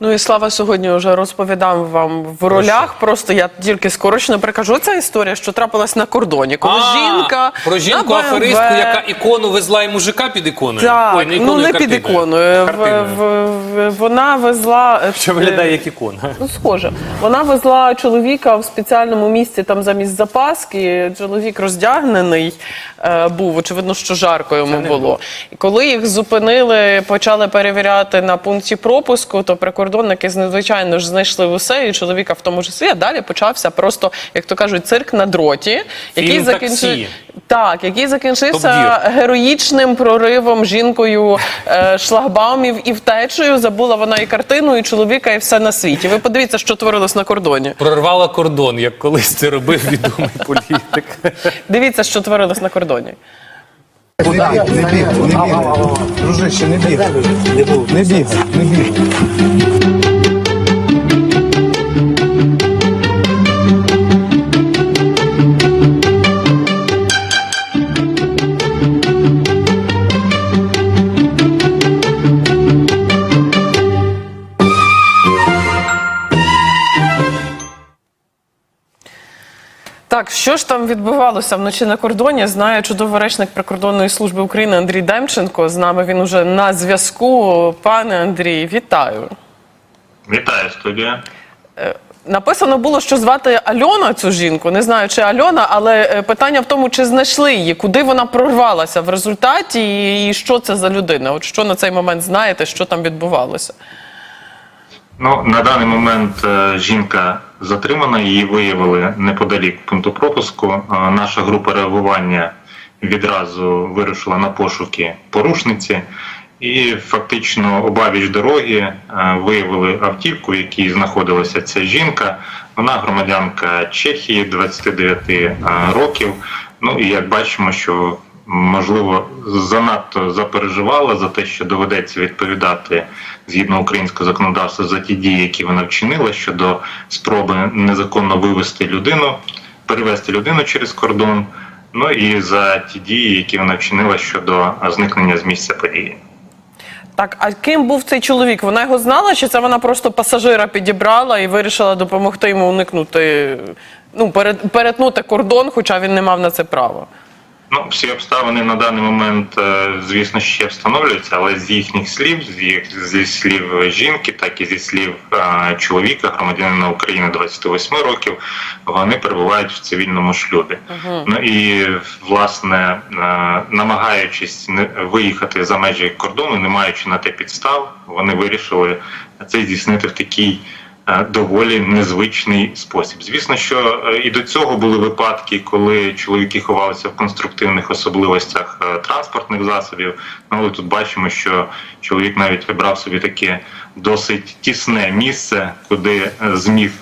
Ну і слава сьогодні вже розповідав вам в ролях. Просто я тільки скорочено перекажу. Ця історія, що трапилась на кордоні, коли А, жінка про жінку на аферистку, BMW яка ікону везла і мужика під іконою. так, Ой, не ну іконою, не картиною. під іконою. В, Картиною. в, в, вона везла е, Що виглядає як ікона. Ну, схоже. Вона везла чоловіка в спеціальному місці там замість запаски. Чоловік роздягнений е, був. Очевидно, що жарко йому було. було. І коли їх зупинили, почали перевіряти на пункті пропуску, то прикордонники звичайно ж знайшли усе, і чоловіка в тому числі. А далі почався просто, як то кажуть, цирк на дроті, який Фільм закінчив так, який закінчився героїчним проривом жінкою е, шлагбаумів і втечею. Забула вона і картину, і чоловіка, і все на світі. Ви подивіться, що творилось на кордоні. Прорвала кордон, як колись це робив відомий політик. Дивіться, що творилось на кордоні. Не бігай, не біг, не біг. Дружище, не біг. Не біг, не бігай. Так, що ж там відбувалося вночі на кордоні? Знає чудовий речник прикордонної служби України Андрій Демченко. З нами він уже на зв'язку. Пане Андрій, вітаю. Вітаю, студія. Написано було, що звати Альона цю жінку. Не знаю, чи Альона, але е, питання в тому, чи знайшли її, куди вона прорвалася в результаті, і- і що це за людина? От що на цей момент знаєте, що там відбувалося? Ну на даний момент е, жінка затримана. Її виявили неподалік пункту пропуску. Наша група реагування відразу вирушила на пошуки порушниці. І фактично обабіч дороги е, виявили автівку, в якій знаходилася ця жінка. Вона громадянка Чехії, 29 е, років. Ну і як бачимо, що можливо занадто запереживала за те, що доведеться відповідати згідно українського законодавства за ті дії, які вона вчинила щодо спроби незаконно вивести людину, перевести людину через кордон. Ну і за ті дії, які вона вчинила щодо зникнення з місця події. Так, а ким був цей чоловік? Вона його знала, чи це вона просто пасажира підібрала і вирішила допомогти йому уникнути, ну, перетнути кордон, хоча він не мав на це права? Ну, всі обставини на даний момент, е, звісно, ще встановлюються, але з їхніх слів, з їх зі слів жінки, так і зі слів е, чоловіка, громадянина України 28 років, вони перебувають в цивільному шлюбі. Ну і власне, е, намагаючись не виїхати за межі кордону, не маючи на те підстав, вони вирішили це здійснити в такій доволі незвичний спосіб. Звісно, що е, і до цього були випадки, коли чоловіки ховалися в конструктивних особливостях е, транспортних засобів. Ну, але тут бачимо, що чоловік навіть вибрав собі таке досить тісне місце, куди е, зміг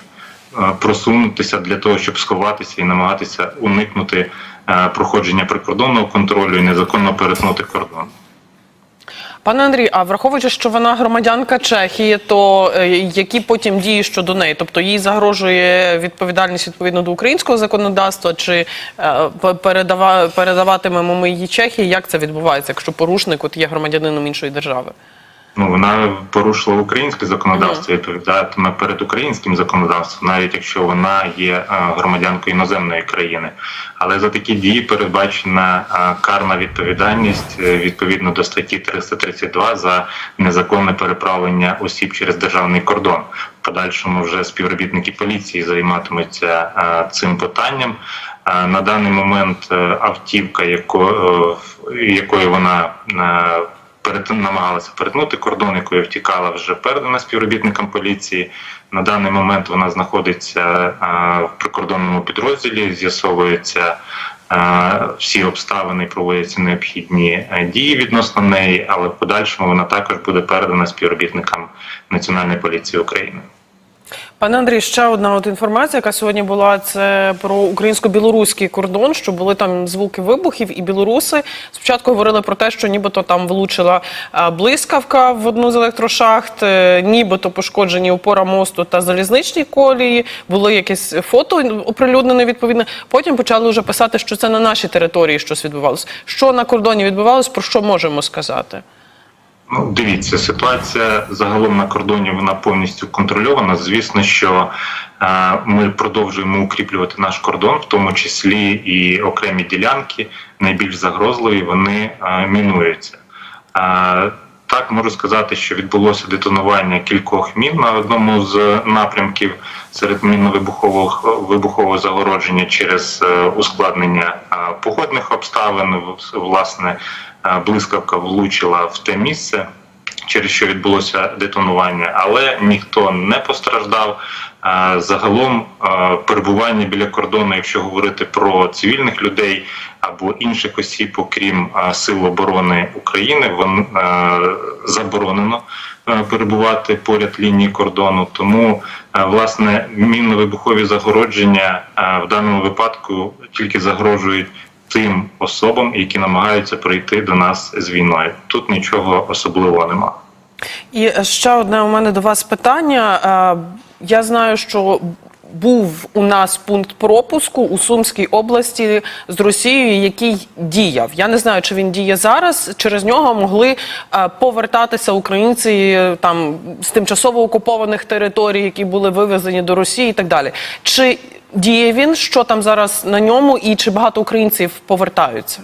е, просунутися для того, щоб сховатися і намагатися уникнути е, проходження прикордонного контролю і незаконно перетнути кордон. Пане Андрій, а враховуючи, що вона громадянка Чехії, то е, які потім дії щодо неї? Тобто їй загрожує відповідальність відповідно до українського законодавства, чи е, передаватимемо ми її Чехії? Як це відбувається, якщо порушник от є громадянином іншої держави? Ну, вона порушила українське законодавство, відповідатиме перед українським законодавством, навіть якщо вона є е, громадянкою іноземної країни. Але за такі дії передбачена е, карна відповідальність е, відповідно до статті 332 за незаконне переправлення осіб через державний кордон. В подальшому вже співробітники поліції займатимуться цим питанням. На даний момент автівка, яко- якою вона перет... намагалася перетнути кордон, якою втікала вже передана співробітникам поліції. На даний момент вона знаходиться е, в прикордонному підрозділі, з'ясовуються е, всі обставини, проводяться необхідні е, дії відносно неї, але в подальшому вона також буде передана співробітникам Національної поліції України. Пане Андрій, ще одна от інформація, яка сьогодні була, це про українсько-білоруський кордон, що були там звуки вибухів, і білоруси спочатку говорили про те, що нібито там влучила е, блискавка в одну з електрошахт, е, нібито пошкоджені опора мосту та залізничні колії. Були якісь фото оприлюднене відповідно. Потім почали вже писати, що це на нашій території щось відбувалося. Що на кордоні відбувалось, про що можемо сказати? Ну, дивіться, ситуація загалом на кордоні вона повністю контрольована. Звісно, що е, ми продовжуємо укріплювати наш кордон, в тому числі і окремі ділянки, найбільш загрозливі, вони е, мінуються. Е, так можу сказати, що відбулося детонування кількох мін на одному з напрямків серед мінно-вибухового вибухового загородження через е, ускладнення походних обставин. Власне, е, блискавка влучила в те місце, через що відбулося детонування, але ніхто не постраждав. Загалом перебування біля кордону, якщо говорити про цивільних людей або інших осіб, окрім сил оборони України, вон заборонено перебувати поряд лінії кордону. Тому власне мінно-вибухові загородження в даному випадку тільки загрожують тим особам, які намагаються прийти до нас з війною. Тут нічого особливого немає. І ще одне у мене до вас питання. Е, Я знаю, що був у нас пункт пропуску у Сумській області з Росією, який діяв. Я не знаю, чи він діє зараз. Через нього могли е, повертатися українці е, там з тимчасово окупованих територій, які були вивезені до Росії, і так далі. Чи діє він? Що там зараз на ньому, і чи багато українців повертаються?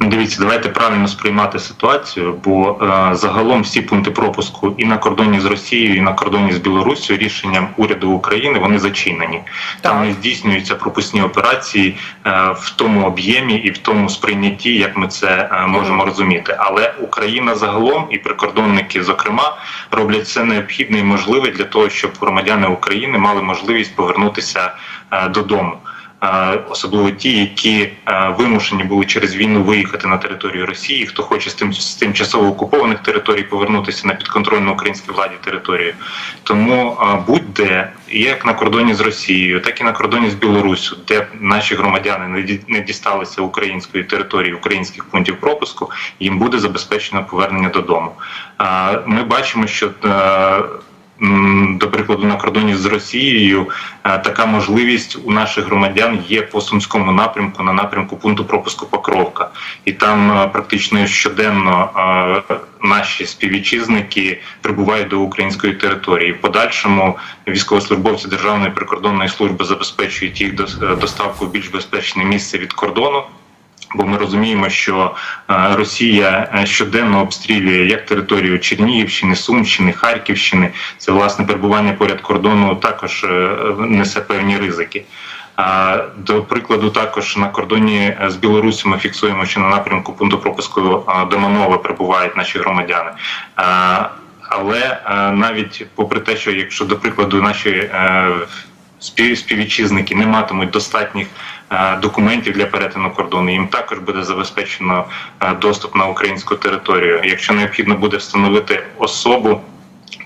Дивіться, давайте правильно сприймати ситуацію, бо е, загалом всі пункти пропуску і на кордоні з Росією, і на кордоні з Білоруссю рішенням уряду України вони зачинені. Там не здійснюються пропускні операції е, в тому об'ємі і в тому сприйнятті, як ми це е, можемо розуміти. Але Україна загалом і прикордонники, зокрема, роблять все необхідне і можливе для того, щоб громадяни України мали можливість повернутися е, додому. Особливо ті, які вимушені були через війну виїхати на територію Росії, хто хоче з тим з тимчасово окупованих територій повернутися на підконтрольну українській владі територію. Тому будь-де, як на кордоні з Росією, так і на кордоні з Білоруссю, де наші громадяни не дісталися української території, українських пунктів пропуску, їм буде забезпечено повернення додому. Ми бачимо, що до прикладу, на кордоні з Росією е, така можливість у наших громадян є по сумському напрямку на напрямку пункту пропуску Покровка, і там е, практично щоденно е, наші співвітчизники прибувають до української території. В подальшому військовослужбовці Державної прикордонної служби забезпечують їх дос- доставку в більш безпечне місце від кордону. Бо ми розуміємо, що е, Росія е, щоденно обстрілює як територію Чернігівщини, Сумщини, Харківщини. Це власне перебування поряд кордону також е, несе певні ризики. До прикладу, також на кордоні з Білорусі ми фіксуємо, що на напрямку пункту пропуску а, до Манова прибувають наші громадяни. Але навіть попри те, що якщо до прикладу наші співвітчизники не матимуть достатніх е, документів для перетину кордону, їм також буде забезпечено е, доступ на українську територію. Якщо необхідно буде встановити особу.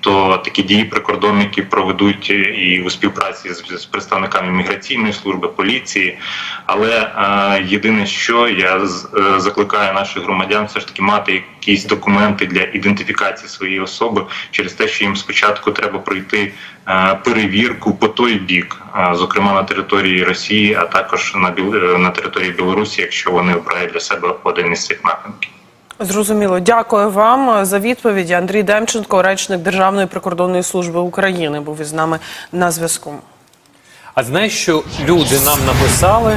То такі дії прикордонники проведуть і у співпраці з, з представниками міграційної служби, поліції. Але е, єдине, що я з- е, закликаю наших громадян, все ж таки мати якісь документи для ідентифікації своєї особи через те, що їм спочатку треба пройти е, перевірку по той бік, е, зокрема на території Росії, а також на е, на території Білорусі, якщо вони обирають для себе один із цих напрямків. Зрозуміло. Дякую вам за відповіді. Андрій Демченко, речник Державної прикордонної служби України, був із нами на зв'язку. А знаєш, що люди нам написали